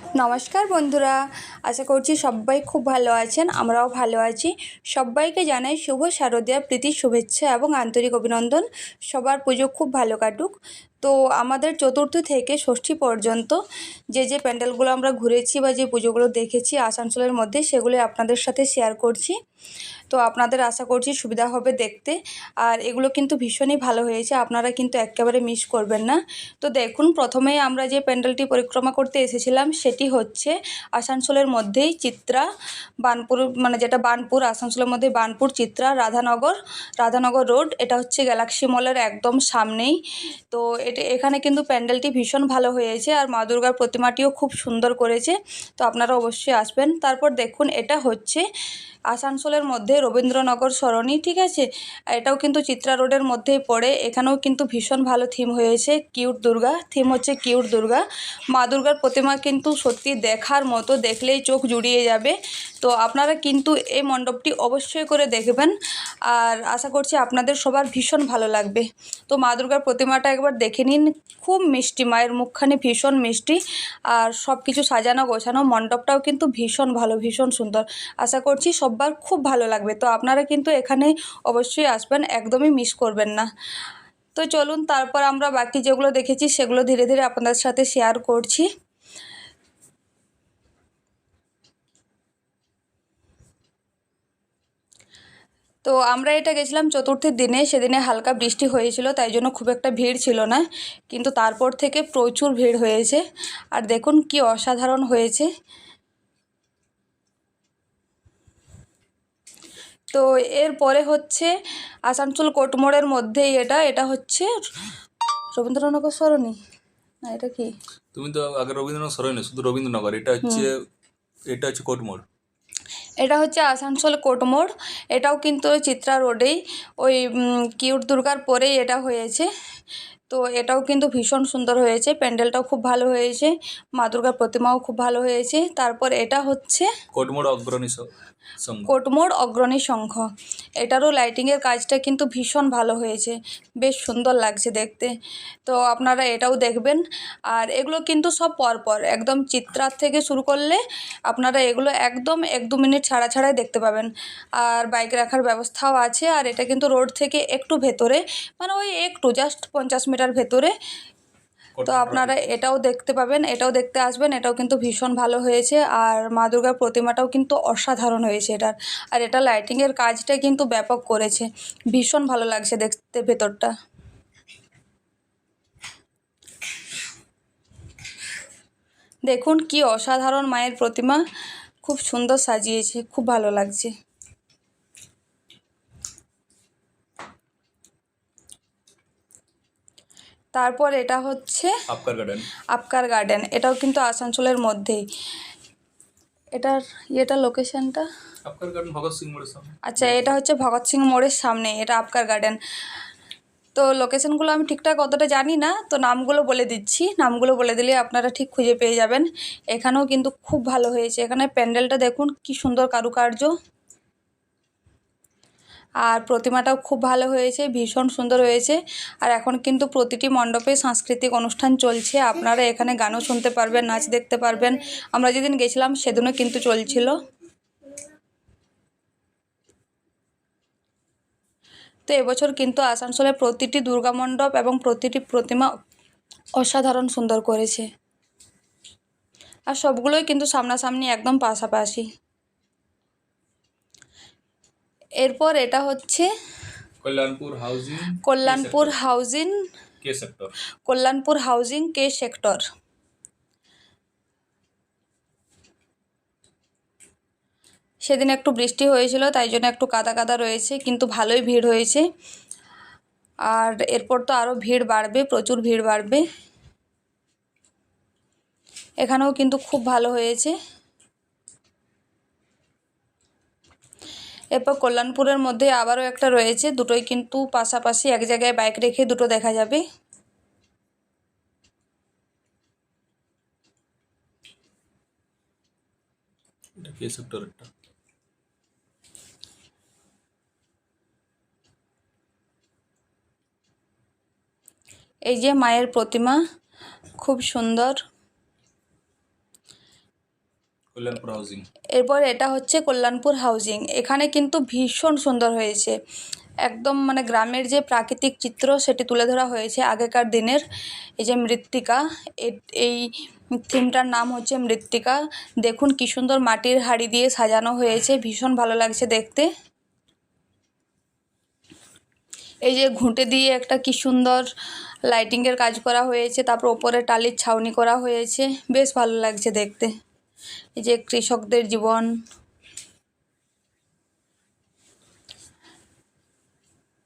নমস্কার বন্ধুরা, আশা করছি সবাই খুব ভালো আছেন, আমরাও ভালো আছি। সবাইকে জানাই শুভ শারদীয়া, প্রীতির শুভেচ্ছা এবং আন্তরিক অভিনন্দন। সবার পুজো খুব ভালো কাটুক। তো আমাদের চতুর্থ থেকে ষষ্ঠী পর্যন্ত যে যে প্যান্ডেলগুলো আমরা ঘুরেছি বা যে পুজোগুলো দেখেছি আসানসোলের মধ্যে সেগুলো আপনাদের সাথে শেয়ার করছি। তো আপনাদের আশা করছি সুবিধা হবে দেখতে। আর এগুলো কিন্তু ভীষণই ভালো হয়েছে, আপনারা কিন্তু একেবারে মিস করবেন না। তো দেখুন, প্রথমেই আমরা যে প্যান্ডেলটি পরিক্রমা করতে এসেছিলাম, সেটি হচ্ছে আসানসোলের মধ্যেই চিত্রা, বানপুর মানে যেটা বানপুর, আসানসোলের মধ্যে বানপুর চিত্রা, রাধানগর রাধানগর রোড, এটা হচ্ছে গ্যালাক্সি মলের একদম সামনেই। তো এটা, এখানে কিন্তু প্যান্ডেলটি ভীষণ ভালো হয়েছে আর মা দুর্গার প্রতিমাটিও খুব সুন্দর করেছে। তো আপনারা অবশ্যই আসবেন। তারপর দেখুন, এটা হচ্ছে আসানসোলের মধ্যে রবীন্দ্রনগর সরণি, ঠিক আছে? এটাও কিন্তু চিত্রা রোডের মধ্যেই পড়ে। এখানেও কিন্তু ভীষণ ভালো থিম হয়েছে। কিউট দুর্গা থিম হচ্ছে কিউট দুর্গা। মা দুর্গার প্রতিমা কিন্তু সত্যি দেখার মতো দেখলেই চোখ জুড়িয়ে যাবে। তো আপনারা কিন্তু এই মণ্ডপটি অবশ্যই করে দেখবেন। আর আশা করছি আপনাদের সবার ভীষণ ভালো লাগবে। তো মা দুর্গার প্রতিমাটা একবার দেখে নিন। খুব মিষ্টি, মায়ের মুখখানি ভীষণ মিষ্টি। আর সব কিছু সাজানো গোছানো মণ্ডপটাও কিন্তু ভীষণ ভালো, ভীষণ সুন্দর। আশা করছি সবার খুব ভালো লাগবে। তো আপনারা কিন্তু এখানে অবশ্যই আসবেন, একদমই মিস করবেন না। তো চলুন, তারপর আমরা বাকি যেগুলো দেখেছি, সেগুলো ধীরে ধীরে আপনাদের সাথে শেয়ার করছি। তো আমরা এটা গেছিলাম চতুর্থের দিনে, সেদিনে হালকা বৃষ্টি হয়েছিল, তাই জন্য খুব একটা ভিড় ছিল না। কিন্তু তারপর থেকে প্রচুর ভিড় হয়েছে। আর দেখুন কি অসাধারণ হয়েছে। তো এরপরে হচ্ছে আসানসোল কোটমোড়ের মধ্যেই এটা এটা হচ্ছে রবীন্দ্রনগর সরণি। না এটা কি? তুমি তো আগে রবীন্দ্রনাথ সরোই না শুধু রবীন্দ্রনগর এটা হচ্ছে এটা হচ্ছে কোটমোড়। এটা হচ্ছে আসানসোল কোটমোড় এটাও কিন্তু ওই চিত্রা রোডেই ওই কিউট দুর্গার পরেই এটা হয়েছে। তো এটাও কিন্তু ভীষণ সুন্দর হয়েছে প্যান্ডেলটাও খুব ভালো হয়েছে মা দুর্গার প্রতিমাও খুব ভালো হয়েছে তারপর এটা হচ্ছে কোটমোড় অগ্রণী কোটমোড় অগ্রণী সংঘ এটারও লাইটিংয়ের কাজটা কিন্তু ভীষণ ভালো হয়েছে। বেশ সুন্দর লাগছে দেখতে। তো আপনারা এটাও দেখবেন। আর এগুলো কিন্তু সব পরপর, একদম চিত্রার থেকে শুরু করলে আপনারা এগুলো একদম এক দু মিনিট ছাড়া ছাড়াই দেখতে পাবেন। আর বাইক রাখার ব্যবস্থাও আছে। আর এটা কিন্তু রোড থেকে একটু ভেতরে মানে ওই একটু জাস্ট পঞ্চাশ মিটার ভেতরে তো আপনারা এটাও দেখতে পাবেন এটাও দেখতে আসবেন এটাও কিন্তু ভীষণ ভালো হয়েছে। আর মা দুর্গার প্রতিমাটাও কিন্তু অসাধারণ হয়েছে এটার। আর এটা লাইটিংয়ের কাজটা কিন্তু ব্যাপক করেছে। ভীষণ ভালো লাগছে দেখতে ভেতরটা। দেখুন কি অসাধারণ মায়ের প্রতিমা। খুব সুন্দর সাজিয়েছে খুব ভালো লাগছে। তারপর এটা হচ্ছে আপকার গার্ডেন। আপকার গার্ডেন। এটাও কিন্তু আসানসোলের মধ্যেই। এটার ইয়েটা লোকেশনটা? আপকার গার্ডেন ভগৎ সিং মোড়ের সামনে। আচ্ছা এটা হচ্ছে ভগৎ সিং মোড়ের সামনে এটা আপকার গার্ডেন। তো লোকেশনগুলো আমি ঠিকঠাক অতটা জানি না তো নামগুলো বলে দিচ্ছি। নামগুলো বলে দিলে আপনারা ঠিক খুঁজে পেয়ে যাবেন। এখানেও কিন্তু খুব ভালো হয়েছে। এখানে প্যান্ডেলটা দেখুন কি সুন্দর কারুকার্য। আর প্রতিমাটাও খুব ভালো হয়েছে, ভীষণ সুন্দর হয়েছে। আর এখন কিন্তু প্রতিটি মণ্ডপে সাংস্কৃতিক অনুষ্ঠান চলছে। আপনারা এখানে গানও শুনতে পারবেন, নাচ দেখতে পারবেন। আমরা যেদিন গেছিলাম সেদিনও কিন্তু চলছিল। তো এবছর কিন্তু আসানসোলে প্রতিটি দুর্গা মণ্ডপ এবং প্রতিটি প্রতিমা অসাধারণ সুন্দর করেছে। আর সবগুলোই কিন্তু সামনাসামনি একদম পাশাপাশি। এরপর এটা হচ্ছে কল্যাণপুর হাউজিং কল্যাণপুর হাউজিং কে সেক্টর? কল্যাণপুর হাউজিং কে সেক্টর। সেদিন একটু বৃষ্টি হয়েছিল তাই জন্য একটু কাদা কাদা রয়েছে কিন্তু ভালোই ভিড় হয়েছে। আর এরপর তো আরও ভিড় বাড়বে প্রচুর ভিড় বাড়বে। এখানেও কিন্তু খুব ভালো হয়েছে। এরপর কল্যাণপুরের মধ্যে আবারও একটা রয়েছে দুটোই কিন্তু পাশাপাশি এক জায়গায় বাইক রেখে দুটো দেখা যাবে। এই যে মায়ের প্রতিমা খুব সুন্দর। কল্যাণপুর হাউজিং এরপর এটা হচ্ছে কল্যাণপুর হাউজিং এখানে কিন্তু ভীষণ সুন্দর হয়েছে। একদম মানে গ্রামের যে প্রাকৃতিক চিত্র সেটি তুলে ধরা হয়েছে আগেকার দিনের এই যে মৃত্তিকা। এই থিমটার নাম হচ্ছে মৃত্তিকা। দেখুন কি সুন্দর মাটির হাঁড়ি দিয়ে সাজানো হয়েছে। ভীষণ ভালো লাগছে দেখতে। এই যে ঘুঁটে দিয়ে একটা কি সুন্দর লাইটিংয়ের কাজ করা হয়েছে। তারপর ওপরে টালির ছাউনি করা হয়েছে। বেশ ভালো লাগছে দেখতে। এই যে কৃষকদের জীবন।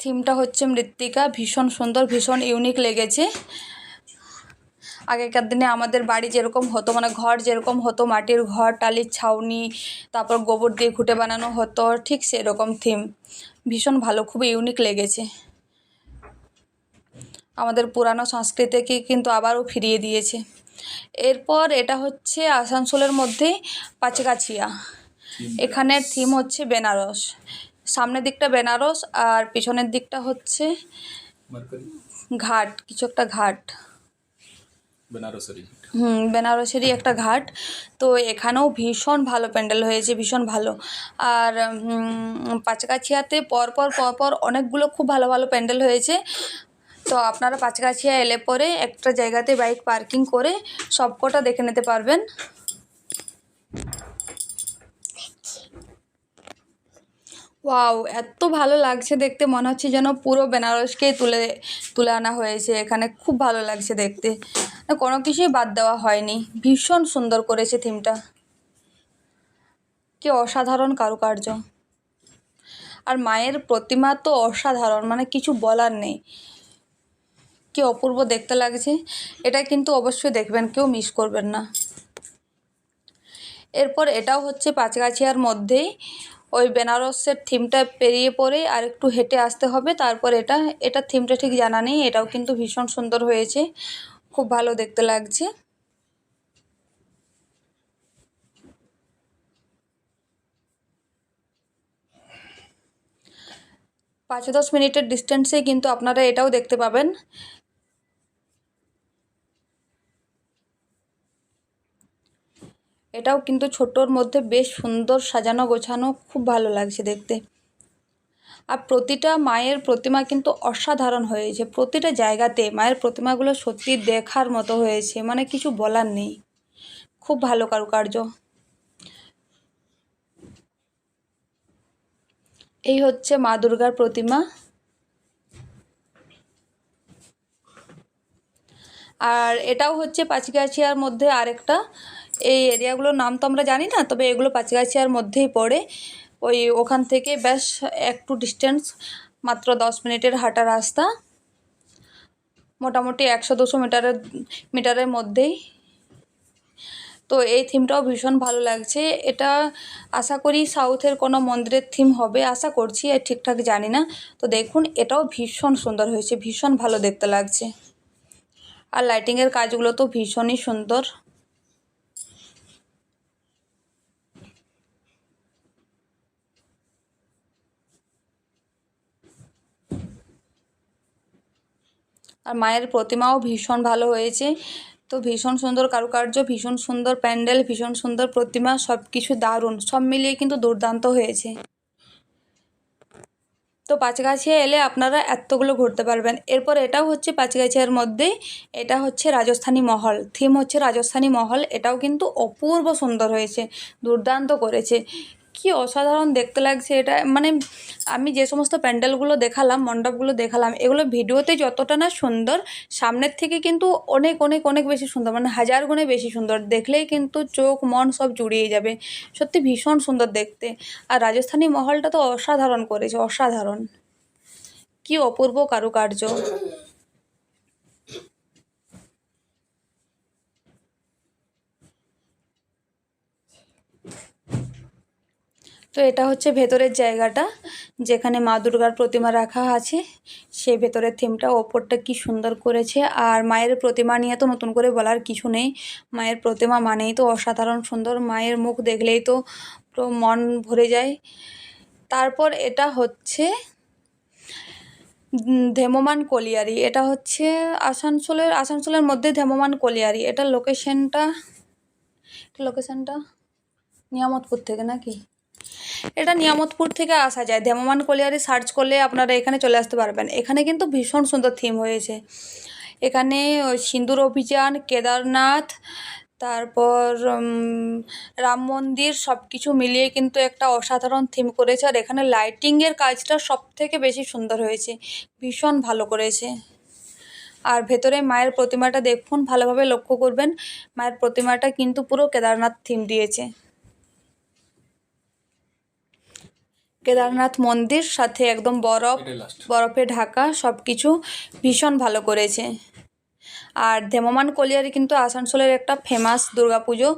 থিমটা হচ্ছে মৃত্তিকা, ভীষণ সুন্দর, ভীষণ ইউনিক লেগেছে। আগেকার দিনে আমাদের বাড়ি যেরকম হতো মানে ঘর যেরকম হতো, মাটির ঘর, টালির ছাউনি, তারপর গোবর দিয়ে ঘুঁটে বানানো হতো, ঠিক সেরকম থিম ভীষণ ভালো, খুব ইউনিক লেগেছে। আমাদের পুরানো সংস্কৃতিকে কিন্তু আবারও ফিরিয়ে দিয়েছে। এরপর এটা হচ্ছে আসানসোলের মধ্যে পাঁচগাছিয়া। এখানের থিম হচ্ছে বেনারস। সামনের দিকটা বেনারস আর পিছনের দিকটা হচ্ছে ঘাট কিছু একটা ঘাট। বেনারসেরই হুম বেনারসেরই একটা ঘাট। তো এখানেও ভীষণ ভালো প্যান্ডেল হয়েছে ভীষণ ভালো। আর পাঁচগাছিয়াতে পরপর পরপর অনেকগুলো খুব ভালো ভালো প্যান্ডেল হয়েছে। তো আপনারা পাঁচগাছিয়া এলে পরে একটা জায়গাতে বাইক পার্কিং করে সবকটা দেখে নিতে পারবেন। ওয়াও, এত ভালো লাগছে দেখতে। মনে হচ্ছে যেন পুরো বেনারসকেই তুলে তুলে আনা হয়েছে এখানে। খুব ভালো লাগছে দেখতে। কোনো কিছুই বাদ দেওয়া হয়নি। ভীষণ সুন্দর করেছে থিমটা। কি অসাধারণ কারুকার্য। আর মায়ের প্রতিমা তো অসাধারণ মানে কিছু বলার নেই। কি অপূর্ব দেখতে লাগছে? এটা কিন্তু অবশ্যই দেখবেন, কেউ মিস করবেন না। এরপর এটাও হচ্ছে পাঁচগাছিয়ার মধ্যেই। ওই বেনারসের থিমটা পেরিয়ে পরে আর একটু হেঁটে আসতে হবে, তারপর এটা এটা থিমটা ঠিক জানা নেই, এটাও কিন্তু ভীষণ সুন্দর হয়েছে, খুব ভালো দেখতে লাগছে। পাঁচ দশ মিনিটের ডিস্টেন্সে কিন্তু আপনারা এটাও দেখতে পাবেন। এটাও কিন্তু ছোটোর মধ্যে বেশ সুন্দর সাজানো গোছানো, খুব ভালো লাগছে দেখতে। আর প্রতিটা মায়ের প্রতিমা কিন্তু অসাধারণ হয়েছে। প্রতিটা জায়গাতে মায়ের প্রতিমাগুলো সত্যি দেখার মতো হয়েছে মানে কিছু বলার নেই। খুব ভালো কারুকার্য। এই হচ্ছে মা দুর্গার প্রতিমা। আর এটাও হচ্ছে পাঁচগাছিয়ার মধ্যে আরেকটা। এই এরিয়াগুলোর নাম তো আমরা জানি না, তবে এগুলো পাঁচগাছিয়ার মধ্যেই পড়ে। ওই ওখান থেকে বেশ একটু ডিস্টেন্স মাত্র দশ মিনিটের হাঁটা রাস্তা। মোটামুটি একশো দুশো মিটারের মিটারের মধ্যেই। তো এই থিমটাও ভীষণ ভালো লাগছে। এটা আশা করি সাউথের কোনো মন্দিরের থিম হবে, আশা করছি, আর ঠিকঠাক জানি না। তো দেখুন, এটাও ভীষণ সুন্দর হয়েছে, ভীষণ ভালো দেখতে লাগছে। আর লাইটিংয়ের কাজগুলো তো ভীষণই সুন্দর। আর মায়ের প্রতিমাও ভীষণ ভালো হয়েছে। তো ভীষণ সুন্দর কারুকার্য, ভীষণ সুন্দর প্যান্ডেল, ভীষণ সুন্দর প্রতিমা সব কিছু দারুণ। সব মিলিয়ে কিন্তু দুর্দান্ত হয়েছে। তো পাঁচগাছিয়া এলে আপনারা এতগুলো ঘুরতে পারবেন। এরপর এটাও হচ্ছে পাঁচগাছিয়ার মধ্যে, এটা হচ্ছে রাজস্থানী মহল। থিম হচ্ছে রাজস্থানী মহল, এটাও কিন্তু অপূর্ব সুন্দর হয়েছে, দুর্দান্ত করেছে। কি অসাধারণ দেখতে লাগছে এটা। মানে আমি যে সমস্ত প্যান্ডেলগুলো দেখালাম, মণ্ডপগুলো দেখালাম, এগুলো ভিডিওতে যতটা না সুন্দর, সামনের থেকে কিন্তু অনেক অনেক অনেক বেশি সুন্দর। মানে হাজার গুণে বেশি সুন্দর। দেখলেই কিন্তু চোখ, মন সব জুড়িয়ে যাবে। সত্যি ভীষণ সুন্দর দেখতে। আর রাজস্থানী মহলটা তো অসাধারণ করেছে, অসাধারণ। কি অপূর্ব কারুকার্য। তো এটা হচ্ছে ভেতরের জায়গাটা, যেখানে মা দুর্গার প্রতিমা রাখা আছে। সেই ভেতরের থিমটা ওপরটা কি সুন্দর করেছে। আর মায়ের প্রতিমা নিয়ে তো নতুন করে বলার কিছু নেই। মায়ের প্রতিমা মানেই তো অসাধারণ সুন্দর। মায়ের মুখ দেখলেই তো পুরো মন ভরে যায়। তারপর এটা হচ্ছে ধেমমান কলিয়ারি। এটা হচ্ছে আসানসোলের আসানসোলের মধ্যে ধেমমান কলিয়ারি। এটার লোকেশনটা লোকেশনটা নিয়ামতপুর থেকে নাকি? এটা নিয়ামতপুর থেকে আসা যায়। ধেমমান কলিয়ারি সার্চ করলে আপনারা এখানে চলে আসতে পারবেন। এখানে কিন্তু ভীষণ সুন্দর থিম হয়েছে। এখানে সিঁদুর অভিযান, কেদারনাথ, তারপর রাম মন্দির সব কিছু মিলিয়ে কিন্তু একটা অসাধারণ থিম করেছে। আর এখানে লাইটিংয়ের কাজটা সব থেকে বেশি সুন্দর হয়েছে। ভীষণ ভালো করেছে। আর ভেতরে মায়ের প্রতিমাটা দেখুন, ভালোভাবে লক্ষ্য করবেন। মায়ের প্রতিমাটা কিন্তু পুরো কেদারনাথ থিম দিয়েছে। কেদারনাথ মন্দির সাথে একদম বরফ বরফে ঢাকা সব কিছু ভীষণ ভালো করেছে। আর ধেমমান কলিয়ারি কিন্তু আসানসোলের একটা ফেমাস দুর্গাপুজো।